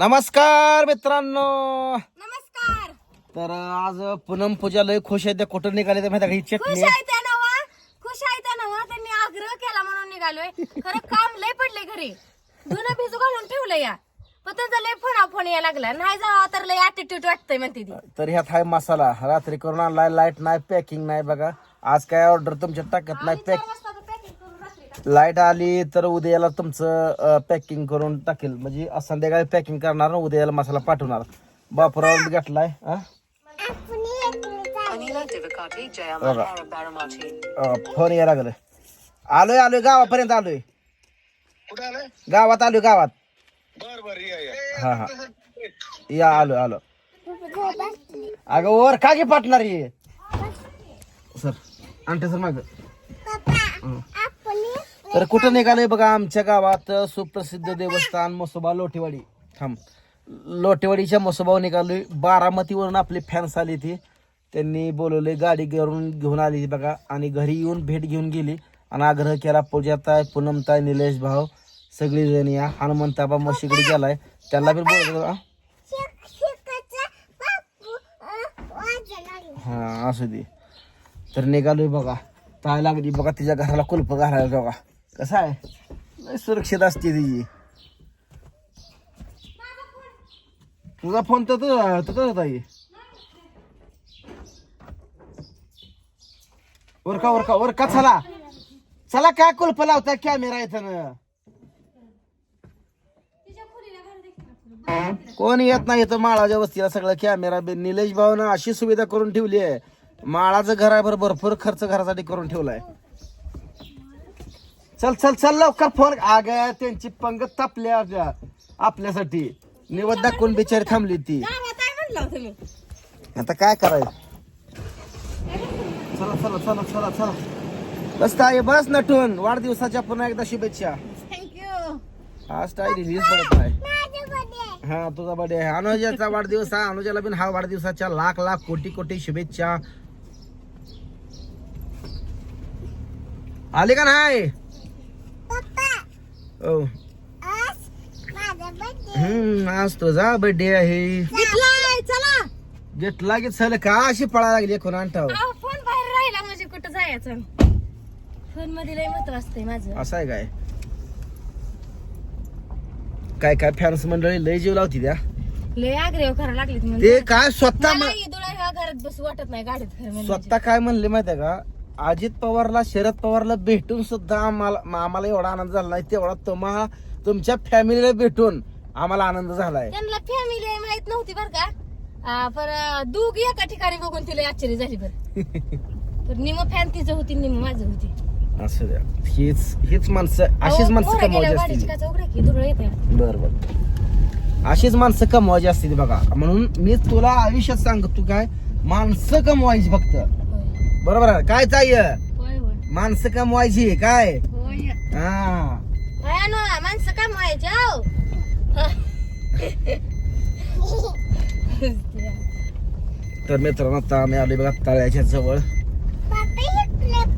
नमस्कार मित्रांनो. नमस्कार. तर आज पूनम पूजा लय खुश आहे त्या कुठं निघाले ते माहिती का? ही खुश चटणी. आहे त्या नवा खुश आहे त्या नवा त्यांनी आग्रह केला म्हणून निघालोय. खरं काम लय पडले घरी. धुणं भिजू घालून ठेवलं या. पण त्यांचा लय फोन फोन यायला लागला. नाही जावा तर लय ऍटिट्यूड वाटतंय म्हणते ती. तर ह्यात आहे मसाला. रात्री करून आणलाय लाइट नाही पॅकिंग नाही बघा. आज काय ऑर्डर तुमच्या टाकत नाही पॅक लाइट आली तर उद्याला तुमचं पॅकिंग करून टाकेल. म्हणजे आज संध्याकाळी पॅकिंग करणार आणि उद्याला मसाला पाठवणार. बापुरावर गाठलाय हा? फोन यायला लागलं आलोय आलोय गावापर्यंत आलोय. गावात आलोय गावात. बर बर या या. हा हा. या आलो आलो अगं वर का घे पाटणार ये सर आणते सर माग. तर कुठं निघालंय बघा आमच्या गावात सुप्रसिद्ध देवस्थान मसोबा लोटेवाडी थांब. लोटेवाडीच्या मसोबावर निघालोय. बारामतीवरून आपली फॅन्स आली ती. त्यांनी बोलवले गाडी घेऊन घेऊन आली बघा. आणि घरी येऊन भेट घेऊन गेली. आणि आग्रह केला पूजाताय पूनमताय निलेश भाऊ सगळी जणी या. हनुमंताबा मशीकडे गेलाय. त्यांना बी बोलवलं हा असू दे. तर निघालोय बघा. ताय लागली बघा तिच्या घराला कुलप घालायला बघा. कसं आहे? सुरक्षित असते तिची तुझा फोन तर तुझा होता ही. वरका वरका उरका चला. चला काय कुलप लावता कॅमेरा इथं? कोण येत नाही इथं माळाच्या वस्तीला सगळं कॅमेरा निलेश भाऊनं अशी सुविधा करून ठेवली आहे. माळाचं घर आहे भरपूर खर्च घरासाठी करून ठेवलाय. चल चल चल लवकर फोन. अग त्यांची पंगत तापली आपल्या आपल्यासाठी. निवड दाखवून बिचारी थांबली ती गावात आहे म्हणलं तुम्ही आता काय करायचं? चला चला चला चला चला. बस काय बस नटून. वाढदिवसाच्या पुन्हा एकदा शुभेच्छा. थँक्यू आज रिलीज पडत नाही. हा तुझा बर्थडे आहे. अनुजाचा वाढदिवस आहे अनुजाला पण हा वाढदिवसाच्या लाख लाख कोटी कोटी शुभेच्छा. आले का नाही? ओ. हम्म आज तुझा बर्थडे आहे. घेतलाय चला. घेतला की चल का? अशी पळा लागली कोण आणताव अहो, फोन बाहेर राहिला म्हणजे कुठं जायचं? फोनमध्ये लय महत्त्व असतंय माझं. असं आहे काय? काय काय फॅन्स मंडळी लय जीव लावती त्या? लय आग्रह करायला लागले ते काय स्वतः मला ह्या घरात बसू वाटत नाही गाडीत खरं म्हणजे. स्वतः काय म्हणले माहितीये का? अजित पवारला शरद पवारला भेटून सुद्धा आम्हाला आम्हाला एवढा आनंद झाला नाही तेवढा तुम्हा तुमच्या फॅमिलीला भेटून आम्हाला आनंद झालाय. त्यांना फॅमिली आहे माहीत नव्हती बर का? पर दोघी एका ठिकाणी बघून तिला आश्चर्य झाली बर. तर निम फॅन तिचं होती निम माझं होती. असं द्या. हीच हीच माणसं अशीच माणसं कमवायची असतील. बर बर. अशीच माणसं कमवायची असतील बघा. म्हणून मी तुला आयुष्यात सांगतो काय? माणसं कमवायची फक्त. बरोबर आहे. काय होय होय. माणसं कमवायची काय? होय. हा. माणसं मावायचे आहो तर मित्रांनो आता आम्ही आलोय बघा तळ्याच्या जवळ.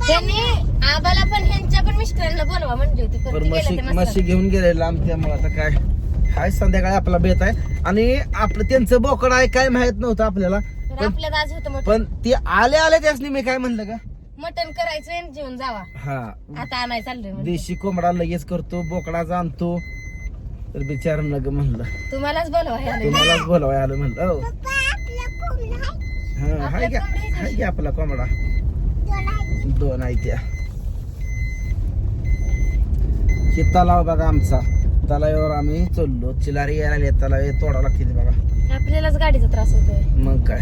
त्यांनी आबाला पण ह्यांच्या पण मिस्टरांना बोलवा म्हणली होती. पण तर ते म्हशी गेले ते म्हशी घेऊन गेले लांब त्यामुळे आता काय हाय संध्याकाळी आपला बेत आहे. आणि आपलं त्यांचं बोकड आहे काय माहीत नव्हतं आपल्याला. तर आपल्यात आज होतं मटण. पण ते आले आले त्यासनी मी काय म्हणलं का मटण करायचं आणि जेवण जावा. हा. आता आणाय चाललंय म्हणजे. देशी कोंबडा लगेच करतो बोकडाचा आणतो. तर बिचार नग म्हणलं. तुम्हालाच बोलवा आलंय. तुम्हालाच बोलवाय आलं म्हणलं. हो. हा हाय का? हाय की? आपला कोंबडा? दोन आहे. त्या. हे तलाव बघा आमचा. तलावावर आम्ही चललो. चिलारी यायला लागली, तलाव हे तोडावं लागते ते बघा. आपल्यालाच गाडीचा त्रास होतोय. मग काय?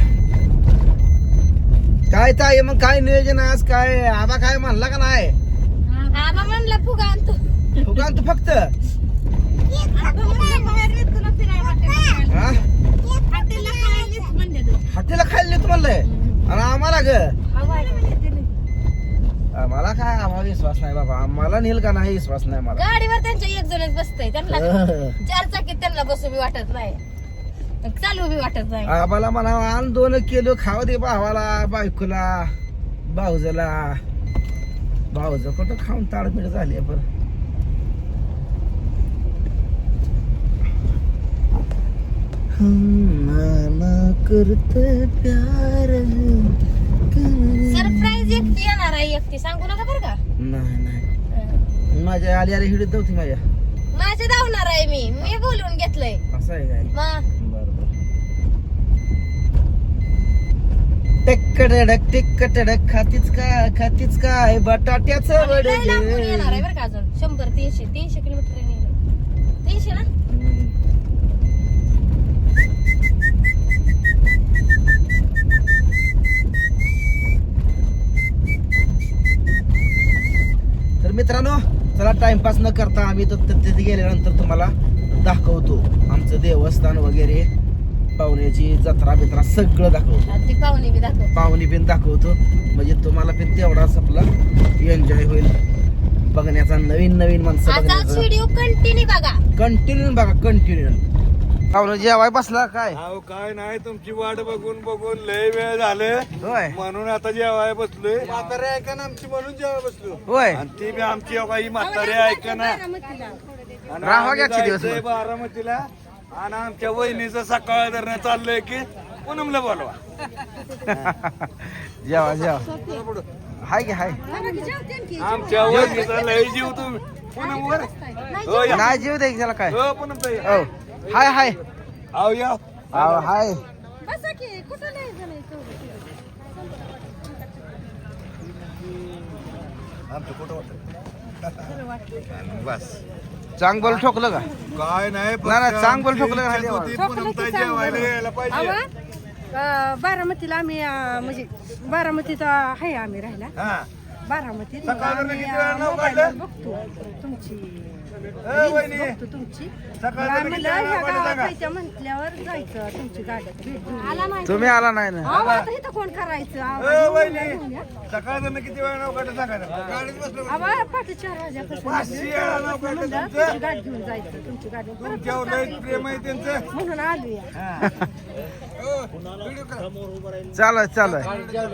काय ताई मग काय नियोजन आज काय? आबा काय म्हणला का नाही? आबा म्हणला फुगा आणतो. फुगा फक्त? हॉटेलला खायला नेत म्हणलंय. आणि आम्हाला ग. आम्हाला काय? आम्हाला विश्वास नाही बाबा. आम्हाला नेल का नाही? विश्वास नाही मला गाडीवर त्यांच्या एक जणच बसतय. त्यांना. चार चाकीत त्यांना बसू बी वाटत नाही. चालू बी वाटत नाही. आम्हाला म्हणा आण दोन किलो खाव दे भावाला बायकोला भाऊजला. भाऊज कुठं खाऊन ताडपीड झाली बरं. करते प्यार. सरप्राईज एकटी येणार आहे एकटी. सांगू नका बरं का? नाही नाही. माझ्या आली आली हिडत नव्हती माझ्या. माझे धावणार आहे मी. मी बोलवून घेतलंय. असं आहे काय? मग बरोबर टेक्कडक खातीच काय खातीच काय? बटाट्याचं आणि लय लांबून येणार आहे वडे बरं का अजून. शंभर तीनशे तीनशे किलोमीटर तीनशे ना? तर मित्रांनो चला टाइमपास न करता आम्ही तर तिथे गेल्यानंतर तुम्हाला दाखवतो. आमचं देवस्थान वगैरे पाहुण्याची जत्रा बित्रा सगळं दाखवतो. ती पाहुणी बी दाखव. पाहुणी पण दाखवतो. म्हणजे तुम्हाला पण तेवढाच आपला एन्जॉय होईल. बघण्याचा नवीन नवीन माणसं आजचा बघण्याचा. व्हिडिओ कंटिन्यू बघा. कंटिन्यू बघा कंटिन्यू पाहुणं जेवाय बसला काय? अहो काय नाही तुमची वाट बघून बघून लय वेळ झाले. होय. म्हणून आता जेवाय बसलोय. म्हातारे ऐका ना आमची म्हणून जेवाय बसलो. होय. आणि ती बी आमची अहो, ही म्हातारे ऐका ना. आणि राहा आम्ही घ्या किती दिवस मग. बारामतीला आणि आमच्या वहिनीचं सकाळ धरणं चाललंय की पूनमला बोलवा. जेवा जेवा. हाय की हाय? आमच्या वहिनीचा लय जीव तुम्ही. पूनमवर? हो या. नाही जीव दे त्याला काय? हो पूनम ताई. हो. हाय हाय. आहो या. अहो, हाय. आमचं कुठं होतं? बस. चांग बोल ठोकलं का? काय नाही नाही, नाही, चांग बोल ठोकलं का? आमची जेवायला यायला पाहिजे. अं, बारामतीला आम्ही अं, म्हणजे बारामतीचा आहे आम्ही राहिला हा. बारामतीत आम्ही? बघतो तुमची ए, वहिनी बघतो तुमची. सकाळचं मला किती म्हणलं वेळा ह्या नाव काढलं गावात सांगा? जायचं म्हटल्यावर जायचं तुमची गाडी. आला नाही. तुम्ही आला नाही ना अहो, आता इथं कोण करायचं? अहो, घेऊन या. सकाळचं किती वेळा नाव काढलं ना. गाडीत बसलो अहो, पहाटे चार वाजल्यापासून पाचशे वेळा नाव काढलं म्हणलं, तुमचं. तुमची गाडी घेऊन जायचं तुमची गाडी परत तुमच्यावर लय प्रेम आहे त्यांचं. म्हणून आलोया. चालू चालू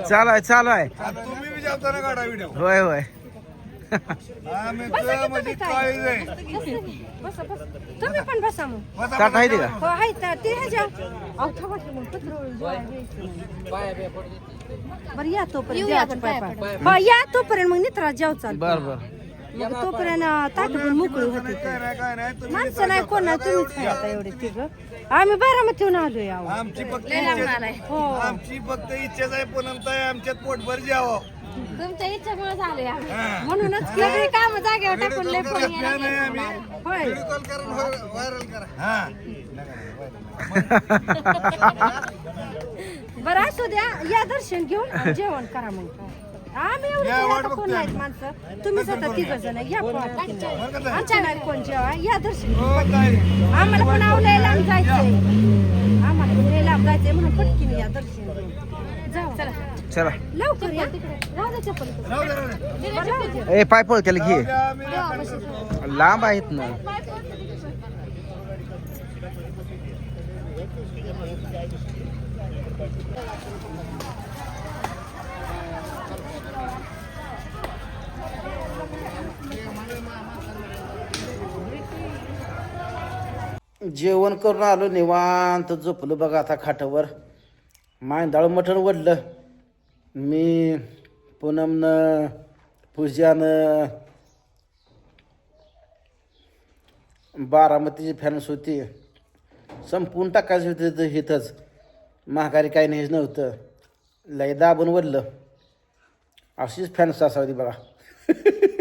चालू आहे चालू आहे. आणि तुम्ही बी जेवताना काढा व्हिडिओ होय होय. आम्ही तर काय आहे? बसा बसा तुम्ही पण बसा मग. बसा, ताट आहे ते का हो आहे तर ते ह्याच्या मग पत्र बरं या तोपर्यंत पाय पाया. हो या तोपर्यंत मग नित्रा जेव चाल बर बर. मग तोपर्यंत ताट पण मोकळी होते. माणसं नाही कोण नाही तुम्हीच आहे आता एवढे तिघ. आम्ही बारामतीहून आलो यावं आमची फक्त इच्छा- आलाय. हो. आमची फक्त इच्छाच आहे पूनम ताई आमच्यात पोटभर जेवावं. तुमच्या इच्छेमुळे झाले. म्हणूनच सगळी काम जागेवर टाकून लय फोन होय. व्हायरल करा. हा. बरं असू द्या. या दर्शन घेऊन जेवण करा मग. आम्ही एवढे कोण नाहीत माणसं. तुम्हीच आता तिघ जण. या? आमच्या नाही कोण जेवा? या दर्शन हो आम्हाला पण आवलाय लांब जायचंय. आम्हाला लांब जायचंय म्हणून पटकीने या दर्शन घेऊन. चला. चला लवकर या. राहू दे चप्पल इथं. बरं, राहू दे. ए पाय पळ त्याला घे. लांब आहेत ना. जेवण करून आलो निवांत झोपलो बघा आता खाटावर. मांदाळ मटण वडलं. मी पूनमनं पूजानं बारामतीची फॅन्स होती. संपून टाकायचं होतं हिथंच. इथंच महागारी काही नाही नव्हतं. लयदा दाबून वडलं. अशीच फॅन्स असावी बघा.